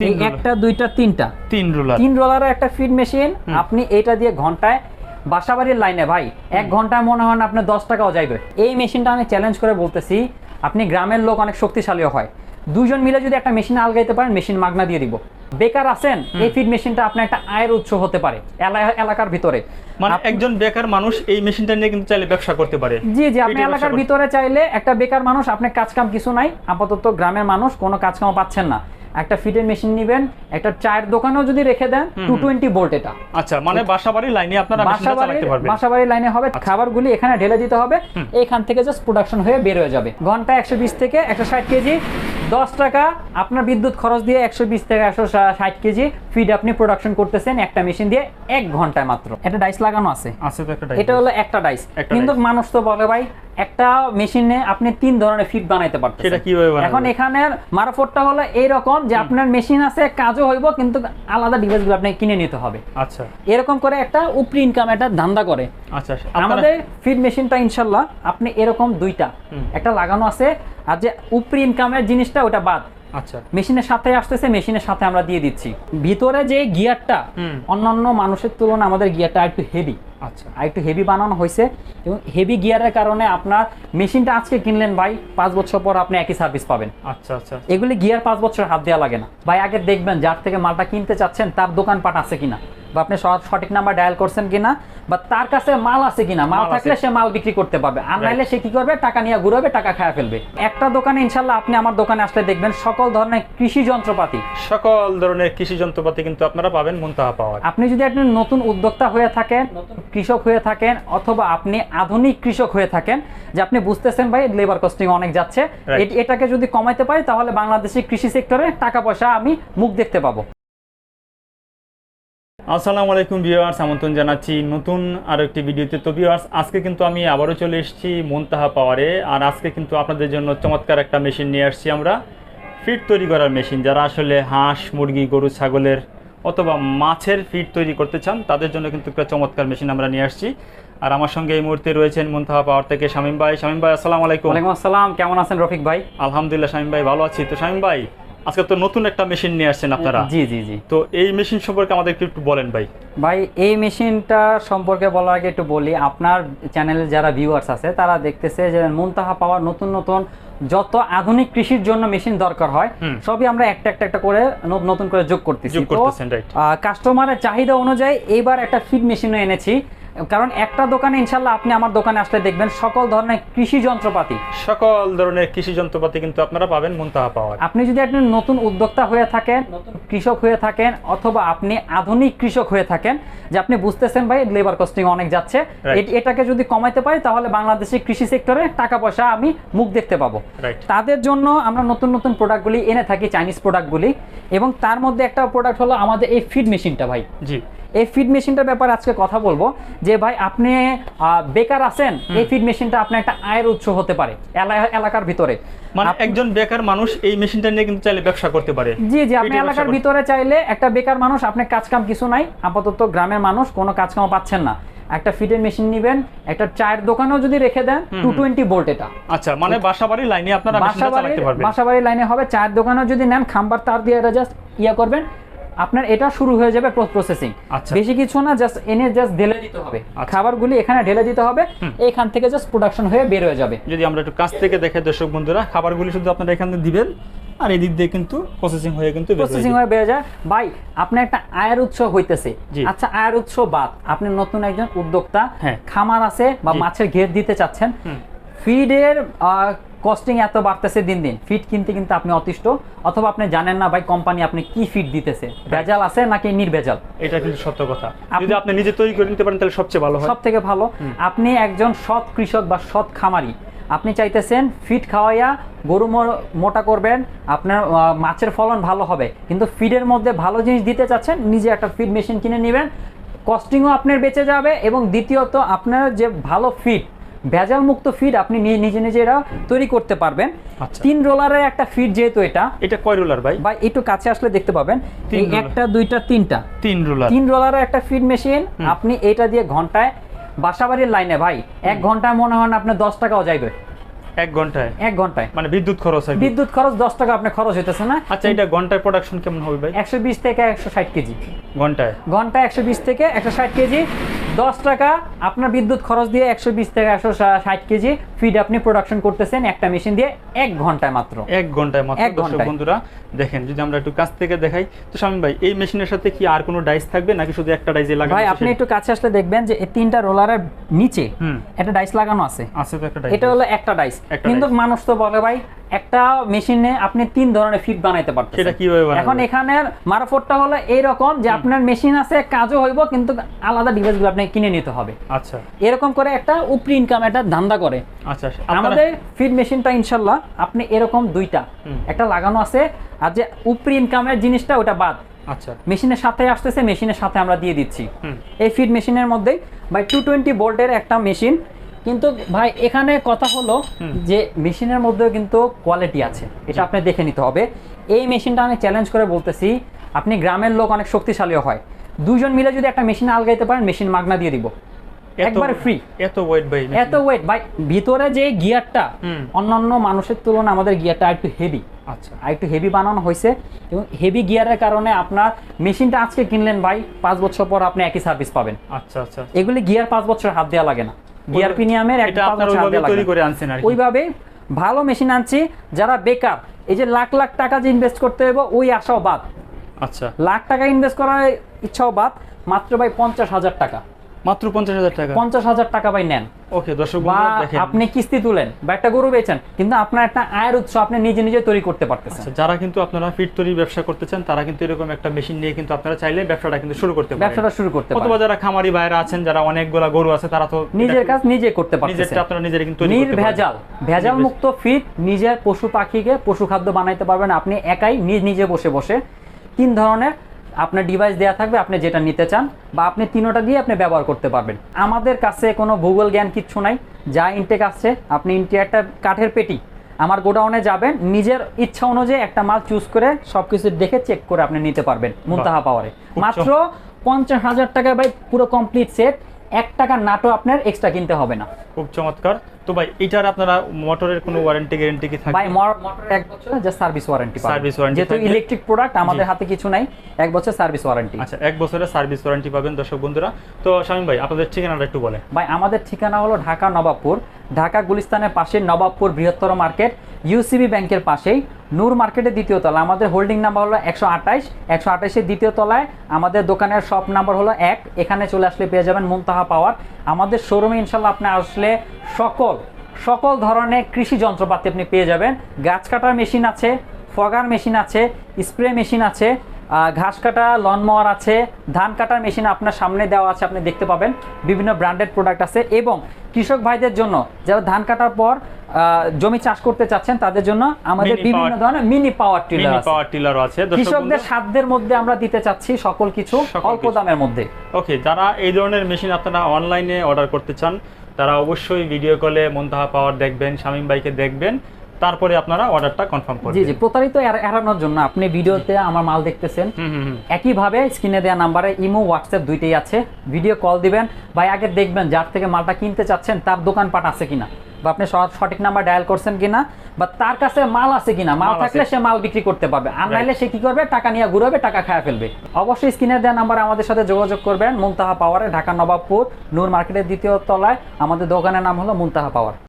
Roller. একটা দুইটা তিনটা। তিন রোলার। তিন রোলারের একটা ফিড মেশিন আপনি এটা দিয়ে ঘন্টায় বাসাবাড়ির লাইনে ভাই এক ঘন্টায় মনে হয় না আপনার দশ টাকাও যাইবে। এই মেশিনটা আমি চ্যালেঞ্জ করে বলতেছি আপনি গ্রামের লোক অনেক শক্তিশালীও হয়। দুজন মিলে যদি একটা মেশিন আলগাইতে পারেন মেশিন মাগনা দিয়ে দিব। বেকার আছেন এই ফিড মেশিনটা আপনার একটা আয়ের উৎস হতে পারে এলাকার ভিতরে। মানে একজন বেকার মানুষ এই মেশিনটা নিয়ে কিন্তু চাইলে ব্যবসা করতে পারে। জি জি আপনি এলাকার ভিতরে চাইলে একটা বেকার মানুষ আপনার কাজ কাম কিছু নাই আপাতত গ্রামের মানুষ কোনো কাজ কাম পাচ্ছেন না। একটা ফিটের মেশিন নিবেন একটা চায়ের দোকানেও যদি রেখে দেন টু টোয়েন্টি ভোল্ট এটা। আচ্ছা মানে বাসাবাড়ির লাইনে আপনারা বাসাবাড়ির বাসাবাড়ির লাইনে হবে খাবারগুলি এখানে ঢেলে দিতে হবে এখান থেকে জাস্ট প্রোডাকশন হয়ে বের হয়ে যাবে। ঘণ্টা একশো বিশ থেকে একশো ষাট কেজি দশ টাকা আপনার বিদ্যুৎ খরচ দিয়ে একশো বিশ থেকে একশো ষাট কেজি ফিড আপনি প্রোডাকশন করতেছেন একটা মেশিন দিয়ে এক ঘন্টায় মাত্র। একটা ডাইস লাগানো আছে। এটা হলো একটা ডাইস কিন্তু মানুষ তো বলে ভাই একটা মেশিনে আপনি তিন ধরনের ফিট বানাইতে পারতেন সেটা কীভাবে? এখন এখানের মারাফতটা হলো এইরকম যে আপনার মেশিন আছে কাজও হইব কিন্তু আলাদা ডিভাইসগুলো আপনাকে কিনে নিতে হবে। আচ্ছা। এরকম করে একটা উপরি ইনকাম একটা ধান্দা করে। আচ্ছা আমাদের ফিড মেশিনটা ইনশাল্লাহ আপনি এরকম দুইটা একটা লাগানো আছে আর যে উপরি ইনকামের জিনিসটা ওটা বাদ। আচ্ছা। মেশিনের সাথে আসতেছে মেশিনের সাথে আমরা দিয়ে দিচ্ছি। ভিতরে যে গিয়ারটা অন্যান্য মানুষের তুলনায় আমাদের গিয়ারটা একটু হেভি আচ্ছা। একটু হেভি বানানো হয়েছে। এবং হেভি গিয়ারের কারণে আপনার মেশিনটা আজকে কিনলেন ভাই পাঁচ বছর পর আপনি একই সার্ভিস পাবেন। আচ্ছা আচ্ছা। এগুলি গিয়ার পাঁচ বছর হাত দেওয়া লাগে না। ভাই আগে দেখবেন যার থেকে মালটা কিনতে চাচ্ছেন তার দোকান দোকানপাট আছে কিনা। বা আপনি সঠিক নাম্বার ডায়াল করছেন কিনা বা তার কাছে মাল আছে কিনা মাল থাকলে সে মাল বিক্রি করতে পারবে। আর নাইলে সে কি করবে? টাকা নিয়ে ঘুরাবে টাকা খায় ফেলবে। একটা দোকানে ইনশাল্লাহ আপনি আমার দোকানে আসলে দেখবেন সকল ধরনের কৃষি যন্ত্রপাতি। সকল ধরনের কৃষি যন্ত্রপাতি কিন্তু আপনারা পাবেন মুনতাহা পাওয়ার। আপনি যদি একজন নতুন উদ্যোক্তা হয়ে থাকেন কৃষক হয়ে থাকেন অথবা আপনি আধুনিক কৃষক হয়ে থাকেন যে আপনি বুঝতেছেন ভাই লেবার কস্টিং অনেক যাচ্ছে. এটাকে যদি কমাইতে পারি তাহলে বাংলাদেশের কৃষি সেক্টরে টাকা পয়সা আমি মুখ দেখতে পাবো। আসসালামু আলাইকুম ভিউয়ার্স আমন্ত্রণ জানাচ্ছি নতুন আর একটি ভিডিওতে। তো ভিউয়ার্স আজকে কিন্তু আমি আবারও চলে এসেছি মুনতাহা পাওয়ারে আর আজকে কিন্তু আপনাদের জন্য চমৎকার একটা মেশিন নিয়ে আসছি আমরা। ফিড তৈরি করার মেশিন যারা আসলে হাঁস মুরগি গরু ছাগলের অথবা মাছের ফিড তৈরি করতে চান তাদের জন্য কিন্তু একটা চমৎকার মেশিন আমরা নিয়ে আসছি। আর আমার সঙ্গে এই মুহূর্তে রয়েছেন মুনতাহা পাওয়ার থেকে শামীম ভাই। শামীম ভাই আসসালামু আলাইকুম। ওয়ালাইকুম আসসালাম কেমন আছেন রফিক ভাই? আলহামদুলিল্লাহ শামীম ভাই ভালো আছি। তো শামীম ভাই আজকে তো নতুন একটা মেশিন নিয়ে আসছেন আপনারা। জি জি জি। তো এই মেশিন সম্পর্কে আমাদেরকে একটু বলেন ভাই। ভাই এই মেশিনটা সম্পর্কে বলার আগে একটু বলি আপনার চ্যানেলে যারা ভিউয়ার্স আছে তারা দেখতেছে যে মুনতাহা পাওয়ার নতুন নতুন যত আধুনিক কৃষির জন্য মেশিন দরকার হয় সবই আমরা একটা একটা একটা করে নতুন করে যোগ করতেছি। right. কাস্টমারের চাহিদা অনুযায়ী এইবার একটা ফিড মেশিনও এনেছি কারণ একটা দোকানে ইনশাল্লাহ আপনি আমার দোকানে আসলে দেখবেন সকল ধরনের কৃষি যন্ত্রপাতি। সকল ধরনের কৃষি যন্ত্রপাতি কিন্তু আপনারা পাবেন মুনতাহা পাওয়ার। আপনি যদি একজন নতুন উদ্যোক্তা হয়ে থাকেন কৃষক হয়ে থাকেন অথবা আপনি আধুনিক কৃষক হয়ে থাকেন যে আপনি বুঝতেছেন ভাই লেবার কস্টিং অনেক যাচ্ছে এটাকে যদি কমাইতে পারি তাহলে বাংলাদেশের কৃষি সেক্টরে টাকা পয়সা আমি মুখ দেখতে পাবো। তাদের জন্য আমরা নতুন নতুন প্রোডাক্টগুলি এনে থাকি চাইনিজ প্রোডাক্টগুলি এবং তার মধ্যে একটা প্রোডাক্ট হলো আমাদের এই ফিড মেশিনটা ভাই। জি। এই ফিড মেশিনটার ব্যাপারে আজকে কথা বলব যে ভাই আপনি বেকার আছেন এই ফিড মেশিনটা আপনার একটা আয়ের উৎস হতে পারে এলাকার ভিতরে। মানে একজন বেকার মানুষ এই মেশিনটা নিয়ে কিন্তু চাইলে ব্যবসা করতে পারে। জি জি আপনি এলাকার ভিতরে চাইলে একটা বেকার মানুষ আপনার কাজ কাম কিছু নাই আপাতত গ্রামের মানুষ কোনো কাজ কাম পাচ্ছেন না। একটা ফিডের মেশিন নেবেন একটা চায়ের দোকানেও যদি রেখে দেন টু টোয়েন্টি ভোল্ট এটা। আচ্ছা মানে বাসা বাড়ির লাইনে আপনারা চালাতে লাইনে হবে চায়ের দোকানেও যদি নেন খাম্বার তার দিয়ে এটা জাস্ট ইয়া করবেন আপনার এটা শুরু হয়ে যাবে প্রসেসিং আচ্ছা। বেশি কিছু না জাস্ট এনে জাস্ট ঢেলে দিতে হবে। আচ্ছা। খাবারগুলি এখানে ঢেলে দিতে হবে এইখান থেকে জাস্ট প্রোডাকশন হয়ে বের হয়ে যাবে। যদি আমরা একটু কাছ থেকে দেখে দর্শক বন্ধুরা খাবারগুলি শুধু আপনারা এখানে দিবেন আর এদিক দিয়ে কিন্তু প্রসেসিং হয়ে কিন্তু প্রসেসিং হয়ে বেড়ে যায়। ভাই আপনার একটা আয়ের উৎস হইতেছে। আচ্ছা আয়ের উৎস বাদ। আপনি নতুন একজন উদ্যোক্তা হ্যাঁ। খামার আছে বা মাছের ঘের দিতে চাচ্ছেন। ফিডের কস্টিং এত বাড়তেছে দিন দিন। ফিড কিনতে কিন্তু আপনি অতিষ্ঠ। অথবা আপনি জানেন না ভাই কোম্পানি আপনি কি ফিড দিতেছে। ভেজাল আছে নাকি নির্ভেজাল? এটা কিন্তু সত্য কথা। যদি আপনি নিজে তৈরি করে নিতে পারেন তাহলে সবচেয়ে ভালো হয়। সব থেকে ভালো আপনি একজন সৎ কৃষক বা সৎ খামারি। আপনি চাইতেছেন ফিড খাওয়াইয়া গরু মোটা করবেন আপনার মাছের ফলন ভালো হবে। কিন্তু ফিডের মধ্যে ভালো জিনিস দিতে চাচ্ছেন নিজে একটা ফিড মেশিন কিনে নেবেন। কস্টিংও আপনার বেঁচে যাবে এবং দ্বিতীয়ত আপনার যে ভালো ফিড ভেজাল মুক্ত ফিড আপনি নিজে নিজেরা তৈরি করতে পারবেন। আচ্ছা। তিন রোলারের একটা ফিড যেহেতু এটা এটা কয় রোলার ভাই? বা একটু কাছে আসলে দেখতে পাবেন। একটা দুইটা তিনটা। তিন রোলার। তিন রোলারের একটা ফিড মেশিন আপনি এটা দিয়ে ঘন্টায় বাসাবাড়ির লাইনে ভাই এক ঘন্টায় মনে হয় না আপনার দশ টাকাও যাইবে। এক ঘন্টায়? এক ঘন্টায়। মানে বিদ্যুৎ খরচ হয় বিদ্যুৎ খরচ দশ টাকা আপনার খরচ হইতেছে না। আচ্ছা এটা ঘন্টায় প্রোডাকশন কেমন হবে ভাই? একশো বিশ থেকে একশো ষাট কেজি। ঘন্টায়? ঘণ্টা একশো বিশ থেকে একশো ষাট কেজি। দশ টাকা আপনার বিদ্যুৎ খরচ দিয়ে একশো বিশ থেকে একশো ষাট কেজি ফিড আপনি প্রোডাকশন করতেছেন একটা মেশিন দিয়ে এক ঘন্টায় মাত্র। এক ঘন্টায় মাত্র। দর্শক ঘন্টায়। বন্ধুরা দেখেন যদি আমরা একটু কাছ থেকে দেখাই তো শামিম ভাই এই মেশিনের সাথে কি আর কোনো ডাইস থাকবে নাকি শুধু একটা ডাইসে লাগানো ভাই আপনি একটু কাছে আসলে দেখবেন যে এই তিনটা রোলারের নিচে একটা ডাইস লাগানো আছে। আছে তো একটা ডাইস এটা হলো একটা ডাইস কিন্তু। মানুষ তো বলে ভাই একটা মেশিনে আপনি তিন ধরনের ফিট বানাইতে পারতেন সেটা কীভাবে? এখন এখানের মারাফতটা হলো এইরকম যে আপনার মেশিন আছে কাজও হইব কিন্তু আলাদা ডিভাইসগুলো আপনি কিনে নিতে হবে। আচ্ছা। এরকম করে একটা উপরি ইনকাম একটা ধান্দা করে। আচ্ছা আমাদের ফিড মেশিনটা ইনশাল্লাহ আপনি এরকম দুইটা একটা লাগানো আছে আর যে উপরি ইনকামের জিনিসটা ওটা বাদ। আচ্ছা। মেশিনের সাথে আসতেছে মেশিনের সাথে আমরা দিয়ে দিচ্ছি। এই ফিড মেশিনের মধ্যে বাই টু টোয়েন্টি ভোল্টের একটা মেশিন কিন্তু ভাই এখানে কথা হলো যে মেশিনের মধ্যেও কিন্তু কোয়ালিটি আছে। এটা আপনি দেখে নিতে হবে। এই মেশিনটা আমি চ্যালেঞ্জ করে বলতেছি আপনি গ্রামের লোক অনেক শক্তিশালীও হয়। দুজন মিলে যদি একটা মেশিন আলগাইতে পারেন মেশিন মাগনা দিয়ে দিব। একবারে ফ্রি এত ওয়েট ভাই এত ওয়েট ভাই ভিতরে যে গিয়ারটা অন্যান্য মানুষের তুলনায় আমাদের গিয়ারটা একটু হেভি আচ্ছা। আর একটু হেভি বানানো হয়েছে। এবং হেভি গিয়ারের কারণে আপনার মেশিনটা আজকে কিনলেন ভাই পাঁচ বছর পর আপনি একই সার্ভিস পাবেন। আচ্ছা আচ্ছা। এগুলি গিয়ার পাঁচ বছর হাত দেওয়া লাগে না। গিয়ার প্রিমিয়ামের একটা তৈরি করে আনছেন আর ওইভাবে ভালো মেশিন আনছি যারা বেকার এই যে লাখ লাখ টাকা যে ইনভেস্ট করতে হবে ওই আশাও বাদ। আচ্ছা। লাখ টাকা ইনভেস্ট করার ইচ্ছাও বাদ মাত্র ভাই পঞ্চাশ হাজার টাকা। মাত্র পঞ্চাশ হাজার টাকা। পঞ্চাশ হাজার টাকা ভাই নেন। ওকে দর্শক বা আপনি কিস্তি তুলেন বা একটা গরু বেচেন কিন্তু আপনার একটা আয়ের উৎস আপনি নিজে নিজে তৈরি করতে পারতেছেন। আচ্ছা যারা কিন্তু আপনারা ফিট তৈরি ব্যবসা করতে চান তারা কিন্তু এরকম একটা মেশিন নিয়ে কিন্তু আপনারা চাইলে ব্যবসাটা কিন্তু শুরু করতে পারেন। ব্যবসাটা শুরু করতে অথবা যারা খামারি ভাইরা আছেন যারা অনেকগুলা গরু আছে তারা তো নিজের কাজ নিজে করতে পারতেছেন। নিজেরটা আপনারা নিজেরা কিন্তু নির্ভেজাল। ভেজাল মুক্ত ফিট নিজের পশু পাখিকে পশু খাদ্য বানাইতে পারবেন। আপনি একাই নিজ নিজে বসে বসে তিন ধরনের আপনার ডিভাইস দেওয়া থাকবে আপনি যেটা নিতে চান বা আপনি তিনোটা দিয়ে আপনি ব্যবহার করতে পারবেন। আমাদের কাছে কোনো ভূগোল জ্ঞান কিচ্ছু নাই। যা ইনটেক আসছে আপনি ইনটেক একটা কাঠের পেটি আমার গোডাউনে যাবেন নিজের ইচ্ছা অনুযায়ী একটা মাল চুজ করে সবকিছু দেখে চেক করে আপনি নিতে পারবেন মুনতাহা পাওয়ারে মাত্র পঞ্চাশ হাজার টাকায় ভাই পুরো কমপ্লিট সেট এক টাকা নাটো আপনার এক্সট্রা কিনতে হবে না। খুব চমৎকার। তো ভাই এটার আপনারা মোটরের কোনো ওয়ারেন্টি গ্যারেন্টি কি থাকে ভাই মোটর এক বছর যে সার্ভিস ওয়ারেন্টি পাবেন। সার্ভিস ওয়ারেন্টি যেহেতু ইলেকট্রিক প্রোডাক্ট আমাদের হাতে কিছু নাই এক বছর সার্ভিস ওয়ারেন্টি আচ্ছা এক বছরের সার্ভিস ওয়ারেন্টি পাবেন দর্শক বন্ধুরা। তো শামীম ভাই আপনাদের ঠিকানাটা একটু বলেন। ভাই আমাদের ঠিকানা হলো ঢাকা নবাবপুর ঢাকা গুলিস্তানের পাশে নবাবপুর বৃহত্তর মার্কেট ইউসিবি ব্যাংকের পাশেই। নূর মার্কেটের দ্বিতীয় তলা আমাদের হোল্ডিং নাম্বার হলো একশো আঠাইশ একশো আঠাইশের দ্বিতীয় তলায় আমাদের দোকানের শপ নাম্বার হলো এক। এখানে চলে আসলে পেয়ে যাবেন মুমতাহা পাওয়ার। আমাদের শোরুমে ইনশাল্লাহ আপনি আসলে সকল সকল ধরনের কৃষি যন্ত্রপাতি আপনি পেয়ে যাবেন। গাছ কাটার মেশিন আছে, ফগার মেশিন আছে স্প্রে মেশিন আছে ঘাস কাটা লন মোয়ার আছে ধান কাটার মেশিন আপনার সামনে দেওয়া আছে আপনি দেখতে পাবেন। বিভিন্ন ব্র্যান্ডেড প্রোডাক্ট আছে এবং কৃষক ভাইদের জন্য যারা ধান কাটার পর জমি চাষ করতে চাচ্ছেন তাদের জন্য আমাদের বিভিন্ন ধরনের মিনি পাওয়ার টিলার আছে। পাওয়ার টিলারও আছে। কৃষকদের সাধ্যের মধ্যে আমরা দিতে চাচ্ছি সকল কিছু অল্প দামের মধ্যে। ওকে যারা এই ধরনের মেশিন আপনারা অনলাইনে অর্ডার করতে চান তারা অবশ্যই ভিডিও কলে মন্তাহা পাওয়ার দেখবেন শামীম ভাইকে দেখবেন। তারপরে আপনারা অর্ডারটা কনফার্ম করবেন জি জি প্রতারিত এড়া- এড়ানোর জন্য আপনি ভিডিওতে আমার মাল দেখতেছেন। একইভাবে স্ক্রিনে দেওয়া নাম্বারে ইমো হোয়াটসঅ্যাপ দুইটাই আছে। ভিডিও কল দিবেন। বা আগে দেখবেন যার থেকে মালটা কিনতে চাচ্ছেন তার দোকানপাট আছে কিনা বা আপনি সঠিক নাম্বার ডায়াল করছেন কিনা বা তার কাছে মাল আছে কিনা মাল মাল থাকলে সে মাল বিক্রি করতে পারবে। আর নাইলে সে কি করবে? টাকা নিয়ে ঘুরাবে টাকা খায় ফেলবে। অবশ্যই স্ক্রিনে দেওয়া নাম্বারে আমাদের সাথে যোগাযোগ করবেন। মুনতাহা পাওয়ারে ঢাকা নবাবপুর নূর মার্কেটের দ্বিতীয় তলায়। আমাদের দোকানের নাম হলো মুনতাহা পাওয়ার।